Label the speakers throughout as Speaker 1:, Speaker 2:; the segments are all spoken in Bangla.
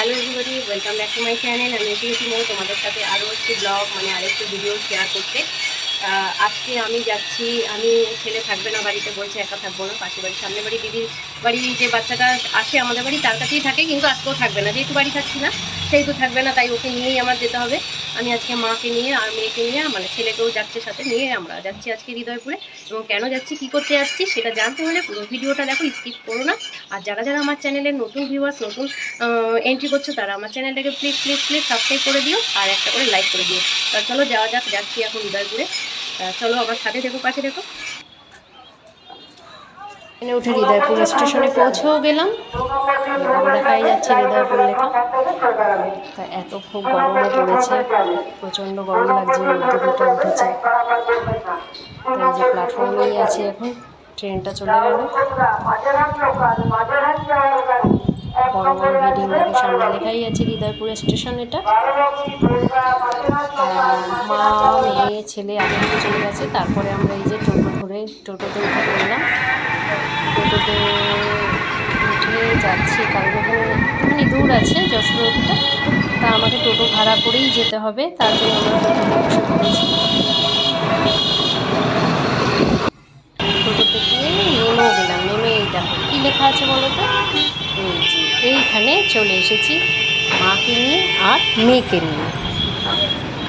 Speaker 1: Welcome back to my channel. আমি এসে গেছি মনে তোমাদের সাথে আরও একটি ব্লগ মানে আরেকটি ভিডিও শেয়ার করতে। আজকে আমি যাচ্ছি, আমি ছেলে থাকবে না, বাড়িতে বলছে একা থাকব না, পাশের বাড়ির সামনে বাড়ি, দিদির বাড়ি, যে বাচ্চাটা আসে আমাদের বাড়ি, তার কাছেই থাকে, কিন্তু আজকেও থাকবে না। যেহেতু বাড়ি থাকছি না, সেহেতু থাকবে না, তাই ওকে নিয়েই আমার যেতে হবে। আমি আজকে মাকে নিয়ে আর মেয়েকে নিয়ে মানে ছেলেকেও যাচ্ছে সাথে নিয়ে আমরা যাচ্ছি আজকে হৃদয়পুরে। এবং কেন যাচ্ছি, কী করতে যাচ্ছি সেটা জানতে হলে পুরো ভিডিওটা দেখো স্কিপ করো না। আর যারা যারা আমার চ্যানেলে নতুন ভিউয়ার্স নতুন এন্ট্রি করছ, তারা আমার চ্যানেলটাকে প্লিজ প্লিজ প্লিজ সাবস্ক্রাইব করে দিও আর একটা করে লাইক করে দিও। তা চলো যাওয়া যাক, যাচ্ছি এখন হৃদয়পুরে তা চলো আমার সাথে দেখো, পাশে দেখো। এখানে উঠে হৃদয়পুর স্টেশনে পৌঁছেও গেলাম। দেখাই যাচ্ছে হৃদয়পুর লেখা। তা এত খুব গরমও পড়েছে, প্রচণ্ড গরম লাগছে উঠেছে। প্ল্যাটফর্মেই আছে এখন। ট্রেনটা চলে গেল। বড় বড় লেখাই আছে হৃদয়পুর স্টেশন এটা। মা, মেয়ে, ছেলে আগে চলে গেছে। তারপরে আমরা এই যে টোটো ধরে, টোটোতে উঠে পড়লাম। টোটোতে উঠে যাচ্ছি কারণ ওখানে দূর আছে যশোর তা আমাকে টোটো ভাড়া করেই যেতে হবে, তার জন্য আমরা টোটোতে বসে টোটো থেকে নেমেও গেলাম নেমে এই দেখো কী লেখা আছে বলো তো? এইখানে চলে এসেছি মাকে নিয়ে আর মেয়েকে নিয়ে।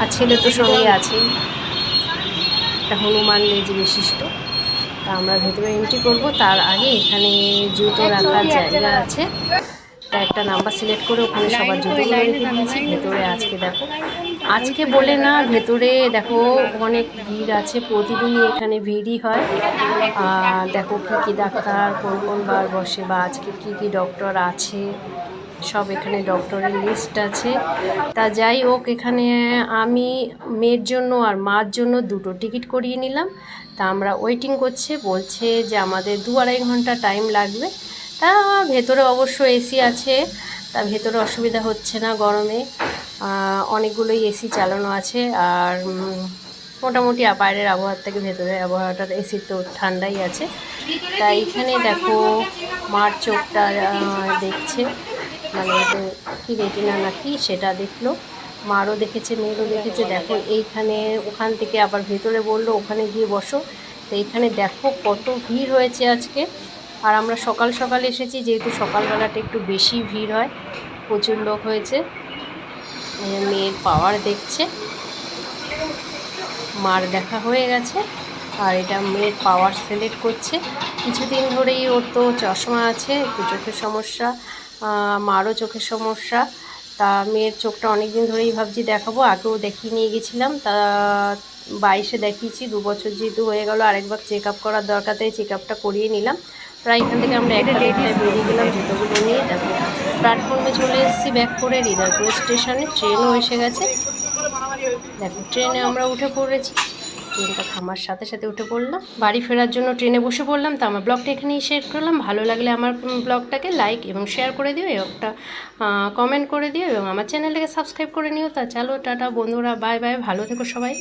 Speaker 1: আর ছেলে তো সঙ্গে আছে। একটা হনুমান লেজ বিশিষ্ট। তা আমরা ভেতরে এন্ট্রি করব। তার আগে এখানে জুতো রাখার জায়গা আছে। তা একটা নাম্বার সিলেক্ট করে ওখানে সবার জুতোগুলো রেখে দিয়েছি ভেতরে আজকে দেখো। আজকে বলে না ভেতরে দেখো অনেক ভিড় আছে প্রতিদিনই এখানে ভিড়ই হয়। আর দেখো কী কী ডাক্তার কোন কোন বার বসে বা আজকে কী কী ডক্টর আছে সব এখানে ডক্টরের লিস্ট আছে। তা যাই হোক এখানে আমি মেয়ের জন্য আর মার জন্য দুটো টিকিট করিয়ে নিলাম। তা আমরা ওয়েটিং করছে বলছে যে আমাদের দু আড়াই ঘণ্টা টাইম লাগবে। তা ভেতরে অবশ্য এসি আছে, তা ভেতরে অসুবিধা হচ্ছে না গরমে। অনেকগুলোই এসি চালানো আছে আর মোটামুটি বাইরের আবহাওয়ার থেকে ভেতরের আবহাওয়াটার এসি তো ঠান্ডাই আছে। তা এইখানে দেখো, মার চোখটা দেখছে মানে কী রেটিনা না কি সেটা দেখল। মারও দেখেছে, মেয়েরও দেখেছে, দেখো এইখানে, ওখান থেকে আবার ভেতরে বলল, ওখানে গিয়ে বসো। তো এইখানে দেখো কত ভিড় হয়েছে আজকে। আর আমরা সকাল সকাল এসেছি, যেহেতু সকালবেলাটা একটু বেশি ভিড় হয়, প্রচুর লোক হয়েছে। মেয়ের পাওয়ার দেখছে। মার দেখা হয়ে গেছে, আর এটা মেয়ের পাওয়ার সিলেক্ট করছে। কিছুদিন ধরেই ওর তো চশমা আছে, একটু চোখের সমস্যা মারও চোখের সমস্যা। তা মেয়ের চোখটা অনেক দিন ধরেই ভাবছি দেখাবো, আগেও দেখিয়ে নিয়ে গেছিলাম। তা বাইশে দেখিয়েছি, দু বছর যেহেতু হয়ে গেল, আরেকবার চেক আপ করার দরকার, তাই চেক আপটা করিয়ে নিলাম। প্রায় এখান থেকে আমরা একটা দেড়টায় বেরিয়ে গেলাম, জুতোগুলো নিয়ে। দেখো প্ল্যাটফর্মে চলে এসেছি ব্যাক করে হৃদয়পুর স্টেশনে। ট্রেনও এসে গেছে। দেখো, ট্রেনে আমরা উঠে পড়েছি। ট্রেনটা থামার সাথে সাথে উঠে পড়লাম। বাড়ি ফেরার জন্য ট্রেনে বসে পড়লাম। তো আমার ব্লগটা এখানেই শেয়ার করলাম। ভালো লাগলে আমার ব্লগটাকে লাইক এবং শেয়ার করে দিও একটা কমেন্ট করে দিও এবং আমার চ্যানেলটাকে সাবস্ক্রাইব করে নিও। তা চলো, টাটা বন্ধুরা বাই বাই ভালো থেকো সবাই।